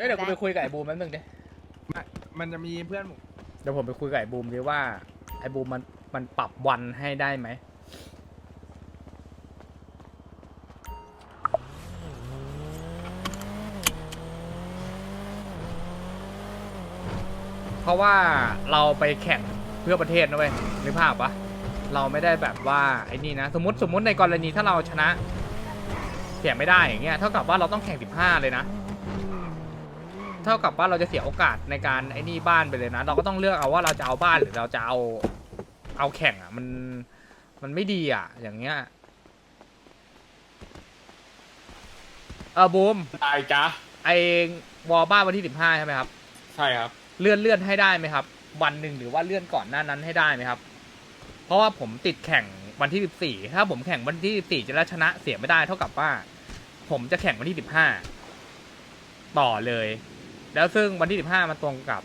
เอ้ยเดี๋ยวกูไปคุยกับไอ้บูมแป๊บนึงดิมันจะมีเพื่อนผมเดี๋ยวผมไปคุยกับไอ้บูมดิว่าไอ้บูมมันมันปรับวันให้ได้ไหม เพราะว่าเราไปแข่งเพื่อประเทศนะเว้ยนึกภาพปะเราไม่ได้แบบว่าไอ้นี่นะ สมมติสมมติในกรณีถ้าเราชนะเสียไม่ได้อย่างเงี้ยเท่ากับว่าเราต้องแข่ง 15 เลยนะ เท่ากับว่าเราจะเสียโอกาสในการไอ้นี่บ้านไปเลยนะ เราก็ต้องเลือกเอาว่าเราจะเอาบ้านหรือเราจะเอาเอาแข่งอะมันมันไม่ดีอะ อย่างเงี้ยเออบูมตายจ้ะไอวอลบ้านวันที่15ใช่ไหมครับ ใช่ครับ เลื่อนเลื่อนให้ได้ไหมครับ วันหนึ่งหรือว่าเลื่อนก่อนหน้านั้นให้ได้ไหมครับ เพราะว่าผมติดแข่งวันที่สิบสี่ถ้าผมแข่งวันที่สิบสี่จะแล้วชนะเสียไม่ได้เท่ากับว่า ผมจะแข่งวันที่สิบห้าต่อเลย แล้วซึ่งวันที่สิบห้ามันตรงกับ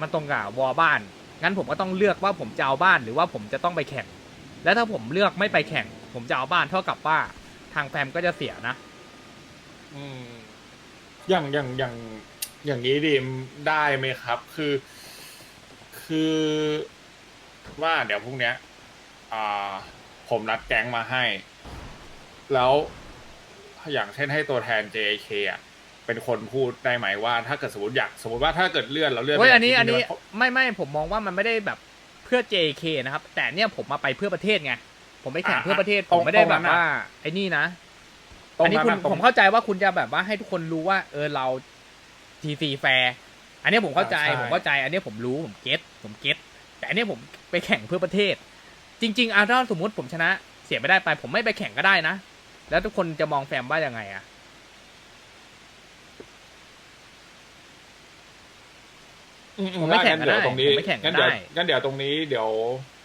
มันตรงกับวอบ้าน งั้นผมก็ต้องเลือกว่าผมจะเอาบ้านหรือว่าผมจะต้องไปแข่ง แล้วถ้าผมเลือกไม่ไปแข่ง ผมจะเอาบ้านเท่ากับว่าทางแฟมก็จะเสียนะ อืมอย่างอย่างอย่างอย่างนี้ดีมได้ไหมครับ คือ คือว่าเดี๋ยวพรุ่งเนี้ย อ่า ผมนัดแก๊งมาให้ แล้วอย่างเช่นให้ตัวแทน JK อะ เป็นคนพูดได้ไหมว่า ถ้าเกิดสมมติอยากสมมติว่าถ้าเกิดเลื่อนแล้วเลื่อนเฮ้ยไปอันนี้ที่อันนี้เพราะไม่ไม่ผมมองว่ามันไม่ได้แบบเพื่อ JK นะครับ แต่เนี่ยผมมาไปเพื่อประเทศไงผมไปแข่งอ่าเพื่อประเทศตผรงมไม่ได้ตรงแบนั้บนน่ะว่าไอ้นี่นะตรงอันนี้คุณะตรงผมเข้าใจว่าคุณจะแบบว่าให้ทุกคนรู้ว่า เออเรา TC แฟร์อันนี้ผมเข้าใจอ่าใช่ผมเข้าใจ อันนี้ผมรู้ผมเก็ตผมเก็ตแต่อันนี้ผมไปแข่งเพื่อประเทศ จริง ๆอะถ้าสมมติผมชนะ เสียไม่ได้ไป ผมไม่ไปแข่งก็ได้นะ แล้วทุกคนจะมองแฟมว่ายังไงอะ อืมผมไม่ด้แข่งก็งั้นเดี๋ยวได้ตรงนี้ผมไม่แข่งก็งั้นเดี๋ยวได้ งั้นเดี๋ยวตรงนี้เดี๋ยว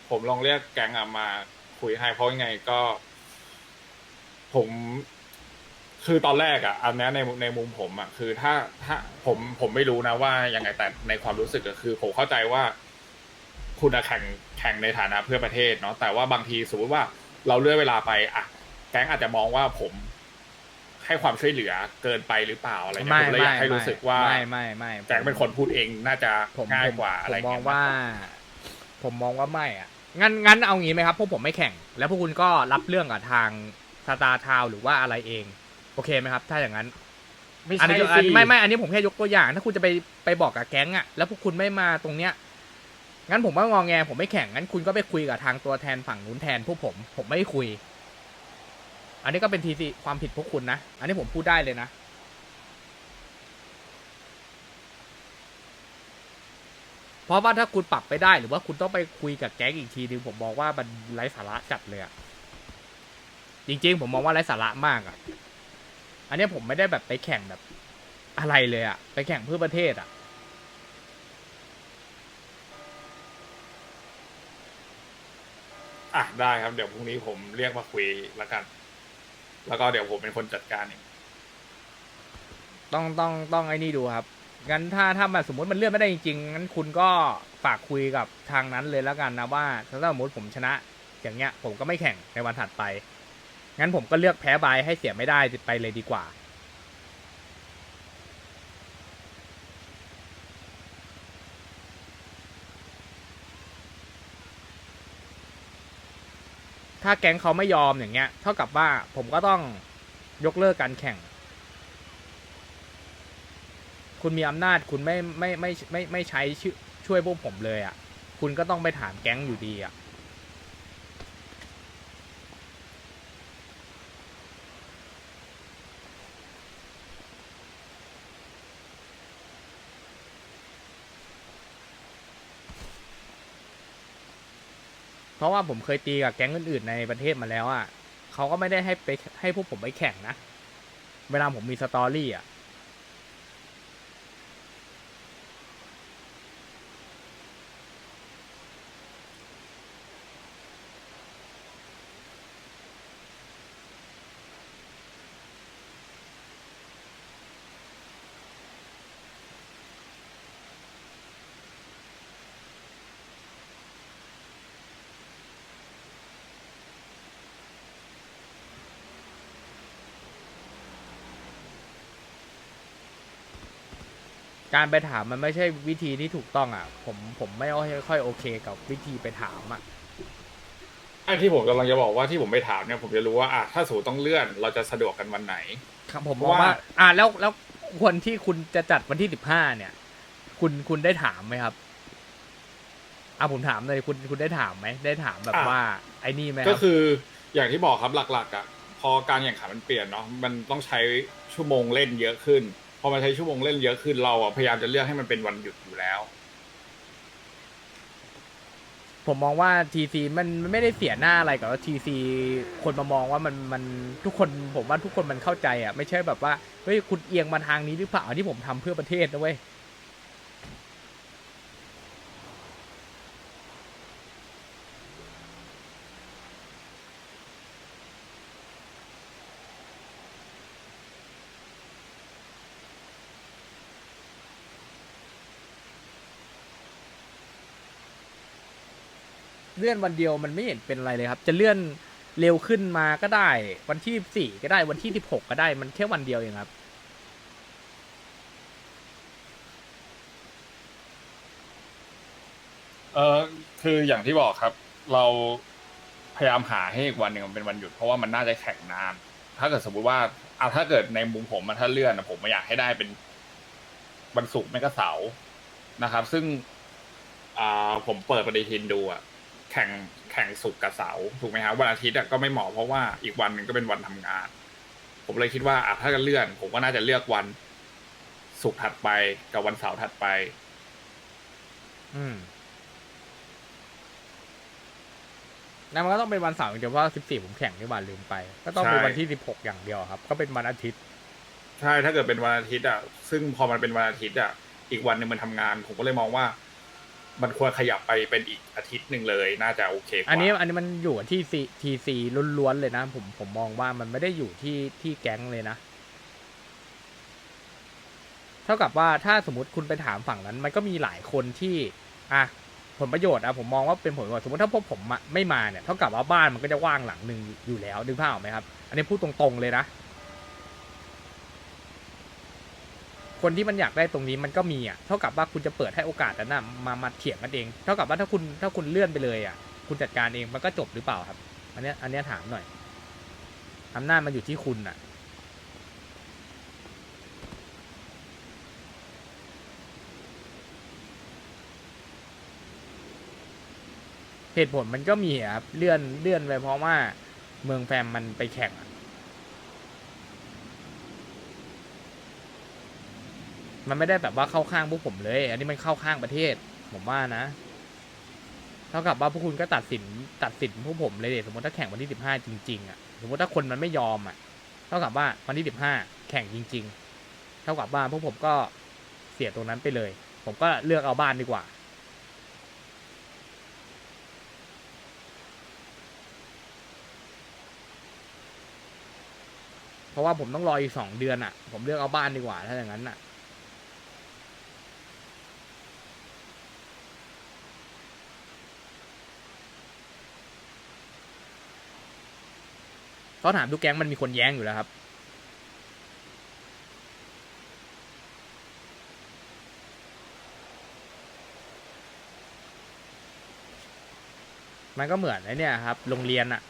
ผมลองเรียกแก๊งอะมาคุยให้เพราะยังไงก็ ผม คือตอนแรกอะอันเนี้ยในในมุมผมอะคือถ้าถ้าผมผมไม่รู้นะว่ายังไงแต่ในความรู้สึกก็คือ ผมเข้าใจว่า คุณอะแข่งแข่งในฐานะเพื่อประเทศเนาะแต่ว่าบางทีสมมติว่าเราเลื่อนเวลาไปอะแก๊งอาจจะมองว่าผม ให้ความช่วยเหลือเกินไปหรือเปล่าอะไรเงี้ยผมเลยอยากให้รู้สึกว่าไม่ไม่ไม่แจ็คเป็นคนพูดเองน่าจะผมง่ายผมกว่าอะไรผมมองเงี้ยว่า ผมมองว่าไม่อะงั้นงั้นเอางี้ไหมครับพวกผมไม่แข่ง แล้วพวกคุณก็รับเรื่องกับทางสตาร์ทาวหรือว่าอะไรเอง โอเคไหมครับ ถ้าอย่างนั้นไม่อันใช่นี้อันสิไม่ไม่อันนี้ผมแค่ยกตัวอย่าง ถ้าคุณจะไปไปบอกกับแก๊งอะแล้วพวกคุณไม่มาตรงเนี้ยงั้นผมว่างองแงผมไม่แข่งงั้นคุณก็ไปคุยกับทางตัวแทนฝั่งนู้นแทนพวกผม ผมไม่คุย อันนี้ก็เป็นทีซีความผิดพวกคุณนะ อันนี้ผมพูดได้เลยนะ เพราะว่าถ้าคุณปรับไปได้หรือว่าคุณต้องไปคุยกับแก๊งอีกทีนึงผมมองว่ามันไร้สาระจัดเลยอะจริงๆ ผมมองว่าไร้สาระมากอะอันนี้ผมไม่ได้แบบไปแข่งแบบ อะไรเลยอะไปแข่งเพื่อประเทศอะอะได้ครับเดี๋ยวพรุ่งนี้ผมเรียกมาคุยแล้วกัน แล้วก็เดี๋ยวผมเป็นคนจัดการเองต้องต้องต้องไอ้นี่ดูครับ งั้นถ้าถ้ามาสมมติมันเลื่อนไม่ได้จริงๆงั้นคุณก็ฝากคุยกับทางนั้นเลยแล้วกันนะว่าถ้าสมมติผมชนะ อย่างเงี้ย ผมก็ไม่แข่งในวันถัดไป งั้นผมก็เลือกแพ้บายให้เสียไม่ได้ไปเลยดีกว่า ถ้าแก๊งเขาไม่ยอมอย่างเงี้ย เท่ากับว่าผมก็ต้องยกเลิกการแข่ง คุณมีอำนาจคุณไม่ไม่ไม่ไม่ไม่ใช้ช่วยช่วยพวกผมเลยอะ่ะ คุณก็ต้องไปถามแก๊งอยู่ดีอะ่ะ ราะว่าผมเคยตีกับแก๊งอื่นๆในประเทศมาแล้วอะ่ะเขาก็ไม่ได้ให้ไปให้พวกผมไปแข่งนะ เวลาผมมีสตอรี่อะ การไปถามมันไม่ใช่วิธีที่ถูกต้องอะ ผมผมไม่ค่อยโอเคกับวิธีไปถามอะไอ้ที่ผมกำลังจะบอกว่าที่ผมไปถามเนี่ยผมจะรู้ว่าอะถ้าสูต้องเลื่อนเราจะสะดวกกันวันไหนครับผมเพมราะองว่าว่าอ่าแล้วแล้วคนที่คุณจะจัดวันที่สิบห้าเนี่ย คุณคุณได้ถามไหมครับอ่าผมถามเลยคุณคุณได้ถามไหมได้ถามแบบว่า ไอ้นี่ไหมรับก็คืออย่างที่บอกครับหลักๆอะพอการแข่งขันมันเปลี่ยนเนาะมันต้องใช้ชั่วโมงเล่นเยอะขึ้น พอมาใช้ชั่วโมงเล่นเยอะขึ้นเราอะพยายามจะเลือกให้มันเป็นวันหยุดอยู่แล้ว ผมมองว่าทีซีมันมันไม่ได้เสียหน้าอะไรกับว่าทีซีคนมามองว่ามันมันทุกคนผมว่าทุกคนมันเข้าใจอะไม่ใช่แบบว่าเฮ้ยคุณเอียงมาทางนี้หรือเปล่าอันนี้ผมทำเพื่อประเทศนะเว้ย เลื่อนวันเดียวมันไม่เห็นเป็นอะไรเลยครับ จะเลื่อนเร็วขึ้นมาก็ได้ วันที่สี่ก็ได้วันที่สิบหกก็ได้มันแค่วันเดียวเองครับ เออคืออย่างที่บอกครับ เราพยายามหาให้อีกวันหนึ่งมันเป็นวันหยุดเพราะว่ามันน่าจะแข่งนาน ถ้าเกิดสมมติว่าอะถ้าเกิดในมุมผมมันถ้าเลื่อนอะผมไม่อยากให้ได้เป็นวันศุกร์ไม่ก็เสาร์นะครับ ซึ่งอ่าผมเปิดปฏิทินดูอะ แข่งแข่งศุกร์กับเสาร์ถูกไหมครับวันอาทิตย์อะก็ไม่เหมาะเพราะว่าอีกวันหนึ่งก็เป็นวันทำงาน ผมเลยคิดว่าอะถ้าจะเลื่อน ผมก็น่าจะเลือกวันศุกร์ถัดไปกับวันเสาร์ถัดไป อืมนั่นมันก็ต้องเป็นวันเสาร์อย่างเดียวเพราะสิบสี่ผมแข่งที่วันลืมไป ก็ต้องเป็นใช่วันที่สิบหกอย่างเดียวครับ ก็เป็นวันอาทิตย์ ใช่ถ้าเกิดเป็นวันอาทิตย์อะซึ่งพอมันเป็นวันอาทิตย์อะ อีกวันหนึ่งมันทำงาน ผมก็เลยมองว่า มันควรขยับไปเป็นอีกอาทิตย์หนึ่งเลย น่าจะโอเคกว่าอันนี้อันนี้มันอยู่ที่ซีทีซีล้วนๆเลยนะ ผมผมมองว่ามันไม่ได้อยู่ที่ที่แก๊งเลยนะ เท่ากับว่าถ้าสมมติคุณไปถามฝั่งนั้น มันก็มีหลายคนที่อะผลประโยชน์อะผมมองว่าเป็นผลประโยชน์สมมติถ้าพวกผมไม่มาเนี่ยเท่ากับว่าบ้านมันก็จะว่างหลังหนึ่งอยู่แล้วดึงภาพออกไหมครับ อันนี้พูดตรงๆเลยนะ คนที่มันอยากได้ตรงนี้มันก็มีอะเท่ากับว่าคุณจะเปิดให้โอกาสนั้นนะมามาเถียงกันเอง เท่ากับว่าถ้าคุณถ้าคุณเลื่อนไปเลยอะ คุณจัดการเองมันก็จบหรือเปล่าครับ อันเนี้ยอันเนี้ยถามหน่อยอำนาจมันอยู่ที่คุณอะเหตุผลมันก็มีครับเลื่อนเลื่อนไปเพราะว่าเมืองแฟมมันไปแข่งอะ มันไม่ได้แบบว่าเข้าข้างพวกผมเลย อันนี้มันเข้าข้างประเทศ ผมว่านะ เท่ากับว่าพวกคุณก็ตัดสินตัดสินพวกผมเลยเดสมมติถ้าแข่งวันที่สิบห้าจริงๆอะ สมมติถ้าคนมันไม่ยอมอะ เท่ากับว่าวันที่สิบห้าแข่งจริง ๆ เท่ากับว่าพวกผมก็เสียตรงนั้นไปเลย ผมก็เลือกเอาบ้านดีกว่า เพราะว่าผมต้องรออีกสองเดือนอะ ผมเลือกเอาบ้านดีกว่าถ้าอย่างนั้นอะ เขาถามทุกแก๊งมันมีคนแย้งอยู่แล้วครับ มันก็เหมือนไอ้เนี่ยครับ โรงเรียนอะ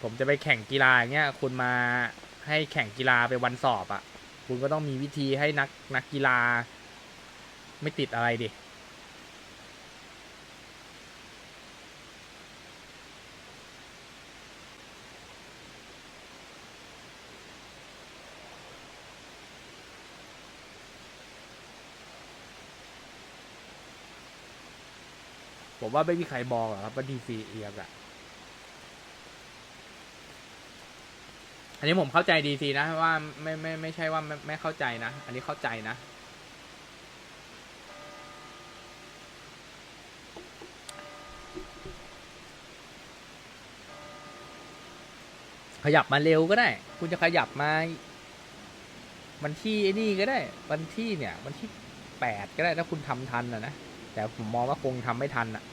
ผมจะไปแข่งกีฬาอย่างเงี้ยคุณมาให้แข่งกีฬาไปวันสอบอะคุณก็ต้องมีวิธีให้นักนักกีฬา ไม่ติดอะไรดิ ผมว่าไม่มีใครมองหรอกครับว่าดีซีเอียงอะอันนี้ผมเข้าใจดีซีนะว่าไม่ไม่ไม่ใช่ว่าไม่ไม่เข้าใจนะ อันนี้เข้าใจนะ ขยับมาเร็วก็ได้ คุณจะขยับมาวันที่ไอ้นี่ก็ได้ วันที่เนี่ย วันที่แปดก็ได้ถ้าคุณทำทันนะนะแต่ผมมองว่าคงทำไม่ทันอะ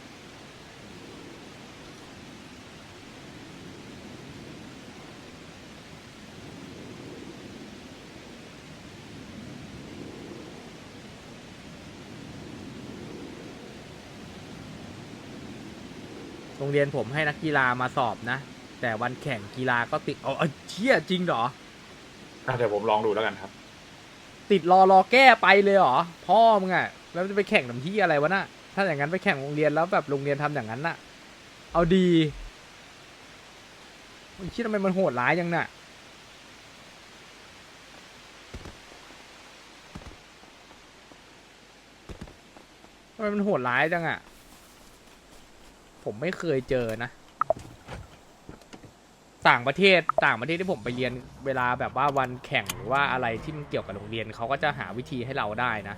รงเรียนผมให้นักกีฬามาสอบนะ แต่วันแข่งกีฬาก็ติดเอาเอาเชี่ยจริงเหรอ อะเดี๋ยวผมลองดูแล้วกันครับ ติดรอรอแก้ไปเลยเหรอพ่อมึงอะแล้วจะไปแข่งทำที่อะไรวะน่ะถ้าอย่างนั้นไปแข่งโรงเรียนแล้วแบบโรงเรียนทำอย่างนั้นน่ะ เอาดีไอ้คิดทำไมมันโหดร้ายยังน่ะทำไมมันโหดร้ายจังอะ ผมไม่เคยเจอนะ ต่างประเทศต่างประเทศที่ผมไปเรียนเวลาแบบว่าวันแข่งหรือว่าอะไรที่มันเกี่ยวกับโรงเรียนเขาก็จะหาวิธีให้เราได้นะ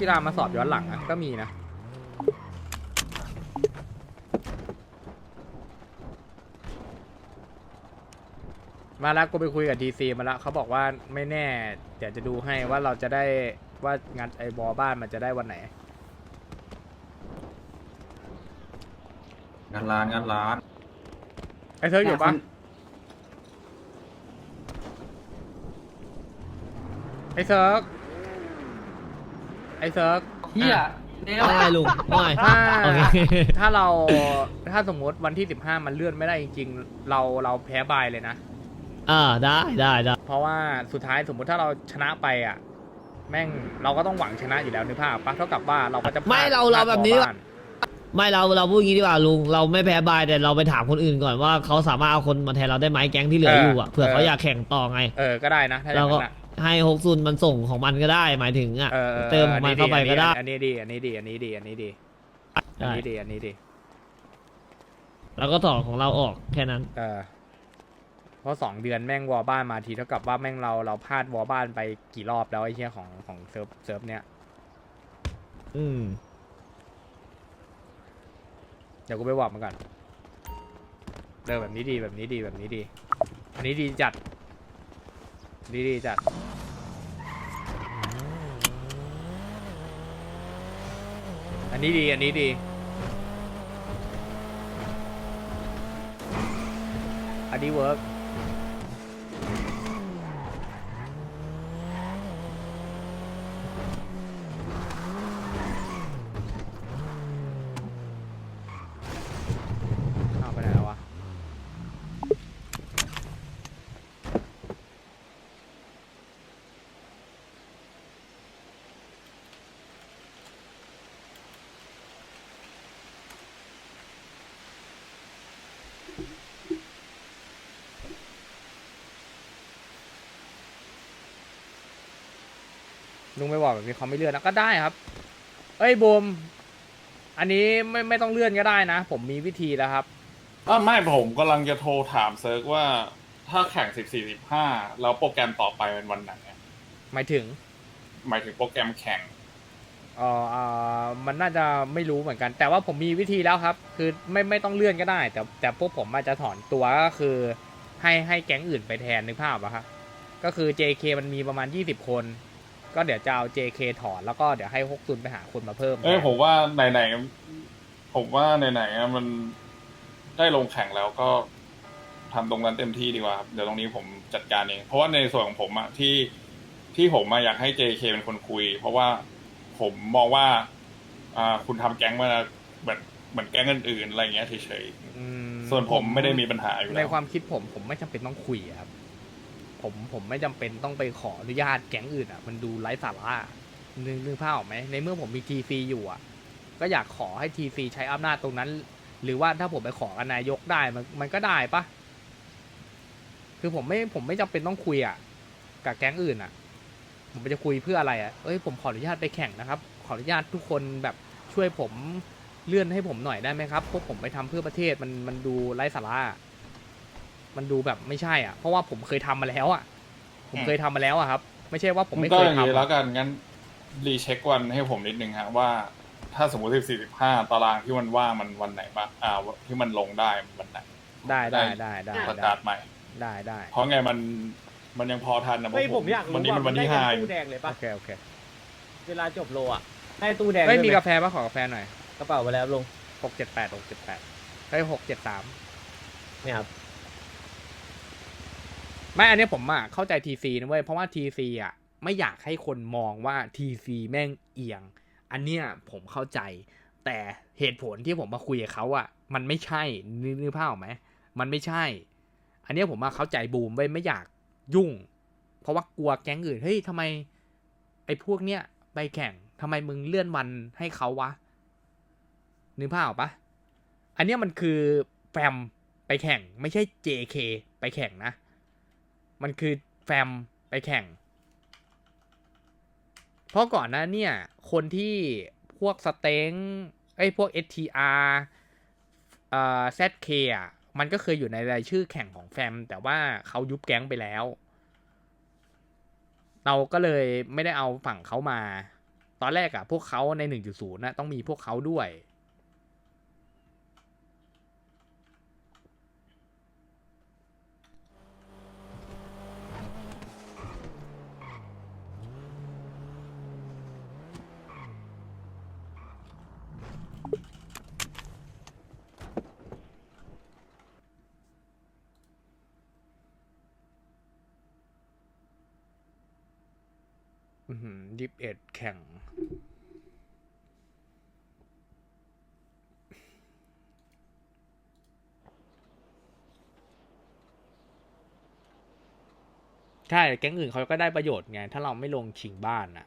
กกีฬามาสอบย้อนหลังอะก็มีนะ มาแล้วกูไปคุยกับทีซีมาแล้วเขาบอกว่าไม่แน่ เดี๋ยวจะดูให้ว่าเราจะได้ว่างานไอบอบ้านมันจะได้วันไหน งานร้านงานร้าน ไอเธออยู่ปะไอเซิร์ก ไอเซิร์กเฮียเดี๋ยวว่าไงลุงว่าไงถ้าโอเคถ้าเราถ้าสมมติวันที่สิบห้ามันเลื่อนไม่ได้จริง ๆ เราเราแพ้บายเลยนะ อ่าได้ได้ได้เพราะว่าสุดท้ายสมมุติถ้าเราชนะไปอะ แม่งเราก็ต้องหวังชนะอยู่แล้วนึกภาพปะเท่ากับว่าเราก็จะพลดไม่เราเราแบบนี้ พลดไม่เราเราพูดอย่างนี้ดีกว่าลุงเราไม่แพ้บายแต่เราไปถามคนอื่นก่อนว่าเขาสามารถเอาคนมาแทนเราได้ไหมแก๊งที่เหลืออยู่อะเผื่อเขาอยากแข่งต่อไง เออก็ได้นะถ้าอเราย่างก็นั้นอะ ให้ฮกซุนมันส่งของมันก็ได้ หมายถึงอะเออออเติมของมันเข้าไปก็ได้ อันนี้ดี อันนี้ดี อันนี้ดี อันนี้ดี อันได้นี้ดี อันนี้ดี แล้วก็ต่อของเราออกแค่นั้น เออเพราะสองเดือนแม่งวอลบ้านมาทีเท่ากับว่าแม่งเราเราพลาดวอลบ้านไปกี่รอบแล้วไอ้เชี่ยของของเซิร์ฟเซิร์ฟเนี้ย อืม เดี๋ยวกูไปบอกมันก่อนเออแบบนี้ดีแบบนี้ดีแบบนี้ดี อันนี้ดีจัด ดีดีจัดอันนี้ดี อันนี้ดี อันนี้เวิร์กเอาไปไหนแล้ววะ ลุงไม่บอกแบบนี้เขาไม่เลื่อนนะก็ได้ครับ เอ้ยบูมอันนี้ไม่ไม่ต้องเลื่อนก็ได้นะ ผมมีวิธีแล้วครับ อ่าไม่ผมกำลังจะโทรถามเซิร์กว่า ถ้าแข่งสิบสี่สิบห้าแล้วโปรแกรมต่อไปเป็นวันไหนอะหมายถึงหมายถึงโปรแกรมแข่ง เอ่อเอ่อมันน่าจะไม่รู้เหมือนกัน แต่ว่าผมมีวิธีแล้วครับ คือไม่ไม่ต้องเลื่อนก็ได้ แต่แต่พวกผมอาจจะถอนตัวก็คือ ให้ให้แก๊งอื่นไปแทนนึกภาพอะครับก็คือ JK มันมีประมาณ 20 คน ก็เดี๋ยวจะเอา JK ถอนแล้วก็เดี๋ยวให้ฮกซุนไปหาคนมาเพิ่มเอ้ยผมว่าไหนๆผมว่าไหนๆอะมันได้ลงแข่งแล้วก็ทำตรงนั้นเต็มที่ดีกว่าครับเดี๋ยวตรงนี้ผมจัดการเอง เพราะว่าในส่วนของผมอะที่ที่ผมอะอยากให้ JK เป็นคนคุย เพราะว่าผมมองว่า อ่าคุณทำแก๊งมาเหมือนเหมือนแก๊งอื่นๆอะไรอย่างเงี้ยเฉยอืมๆส่วนผมไม่ได้มีปัญหาอยู่ในแล้วความคิดผมผมไม่จำเป็นต้องคุยอะครับ ผมผมไม่จำเป็นต้องไปขออนุญาตแก๊งอื่นอะ มันดูไร้สาระนึกนึกภาพออกไหมในเมื่อผมมีทีซีอยู่อะ ก็อยากขอให้ทีซีใช้อำนาจตรงนั้น หรือว่าถ้าผมไปขอกับนายกได้มันมันก็ได้ปะคือผมไม่ผมไม่จำเป็นต้องคุยอะกับแก๊งอื่นอะ ผมจะคุยเพื่ออะไรอะเอ้ยผมขออนุญาตไปแข่งนะครับ ขออนุญาตทุกคนแบบช่วยผมเลื่อนให้ผมหน่อยได้ไหมครับพวกผมไปทำเพื่อประเทศมันมันดูไร้สาระ มันดูแบบไม่ใช่อะ เพราะว่าผมเคยทำมาแล้วอะ ผมเคยทำมาแล้วอะครับ ไม่ใช่ว่าผมไม่ก็เคยอย่างนี้ทำแล้วอะกันงั้นรีเช็ควันให้ผมนิดนึงฮะว่า ถ้าสมมติสิบสี่สิบห้าตารางที่มันว่างมันวันไหนบ้างอ่าที่มันลงได้มันวันไหนได้ได้ได้ได้ประได้กาศใหม่ได้ได้เพราะไงมันมันยังพอทันนะไม่ผมอยากรู้วันนี้ว่ามันวันที่ได้ห้ากัอยู่ตู้แดงเลยปะโอเคโอเคเวลาจบโลอะให้ตู้แดงไม่ด้วยมีไหกาแฟปะขอกาแฟหน่อยกระเป๋าไปแล้วลุงหกเจ็ดแปดหกเจ็ดแปดได้หกเจ็ดสามเนี่ยครับ ไม่อันนี้ผมอะเข้าใจทีซีนะเว้ย เพราะว่าทีซีอะไม่อยากให้คนมองว่าทีซีแม่งเอียง อันเนี้ยผมเข้าใจ แต่เหตุผลที่ผมมาคุยกับเขาอะมันไม่ใช่นึกภาพออกไหมมันไม่ใช่ อันเนี้ยผมมาเข้าใจบูมไว้ไม่อยากยุ่ง เพราะว่ากลัวแก๊งอื่น เฮ้ยทำไม ไอ้พวกเนี้ยไปแข่งทำไมมึงเลื่อนวันให้เขาวะนึกภาพออกปะอันเนี้ยมันคือแฟมไปแข่งไม่ใช่ JK ไปแข่งนะ มันคือแฟมไปแข่ง เพราะก่อนหนะเนี่ย คนที่พวกสเต็งไอ้พวก STR เอ่อ ZK อะมันก็เคยอยู่ในรายชื่อแข่งของแฟม แต่ว่าเขายุบแก๊งไปแล้ว เราก็เลยไม่ได้เอาฝั่งเขามา ตอนแรกอะพวกเขาใน 1.0นะต้องมีพวกเขาด้วย เอ็ดแข่ง ใช่ แก๊งอื่นเขาก็ได้ประโยชน์ไง ถ้าเราไม่ลงชิงบ้านน่ะ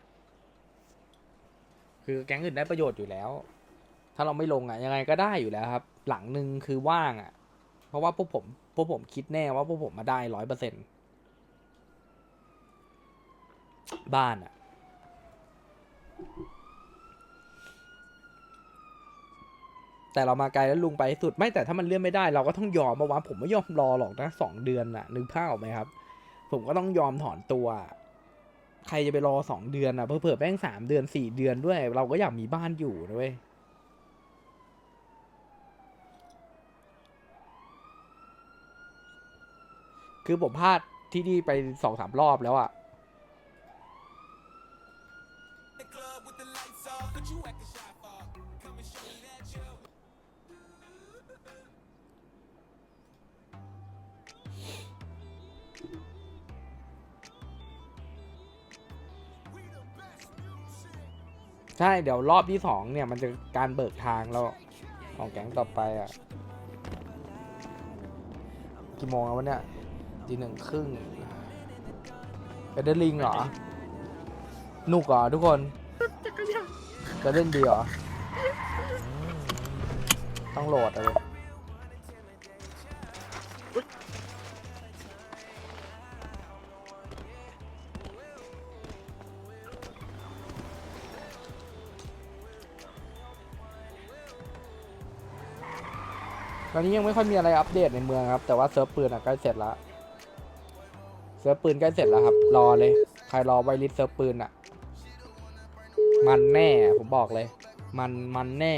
คือแก๊งอื่นได้ประโยชน์อยู่แล้ว ถ้าเราไม่ลงอะ ยังไงก็ได้อยู่แล้วครับ หลังหนึ่งคือว่างอะ เพราะว่าพวกผมพวกผมคิดแน่ว่าพวกผมมาได้ร้อยเปอร์เซ็นบ้านอะ แต่เรามาไกลแล้วลุงไปสุดไม่แต่ถ้ามันเลื่อนไม่ได้เราก็ต้องยอมมาวะผมไม่ยอมรอหรอกนะสองเดือนน่ะนึกภาพออกไหมครับ ผมก็ต้องยอมถอนตัว ใครจะไปรอสองเดือนอะเผื่อๆแม่งสามเดือนสี่เดือนด้วย เราก็อยากมีบ้านอยู่นะเว้ยคือผมพลาดที่นี่ไปสองสามรอบแล้วอะ ช่เดี๋ยวรอบที่สองเนี่ยมันจะการเบิกทางแล้วของแก๊งต่อไปอะกี่โมงแล้ววะเนี่ยทีหนึ่งครึ่งไปเดินลิงเหรอหนุกเหรอทุกคนจะเล่นดีเหรอ ต้องโหลดอะไร ตอนนี้ยังไม่ค่อยมีอะไรอัปเดตในเมืองครับ แต่ว่าเซิร์ฟปืนอะใกล้เสร็จแล้วเซิร์ฟปืนใกล้เสร็จแล้วครับ รอเลย ใครรอไวริสเซิร์ฟปืนอะ มันแน่ผมบอกเลย มันมันแน่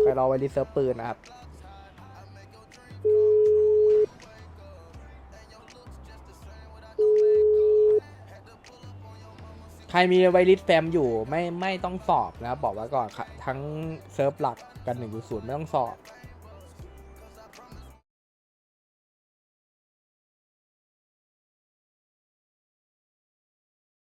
ใครรอไวริสเซิร์ฟปืนนะครับ ใครมีไวลิสแฟมอยู่ไม่ไม่ต้องสอบนะครับบอกไว้ก่อนครับทั้งเซิร์ฟหลักกัน1.0ไม่ต้องสอบ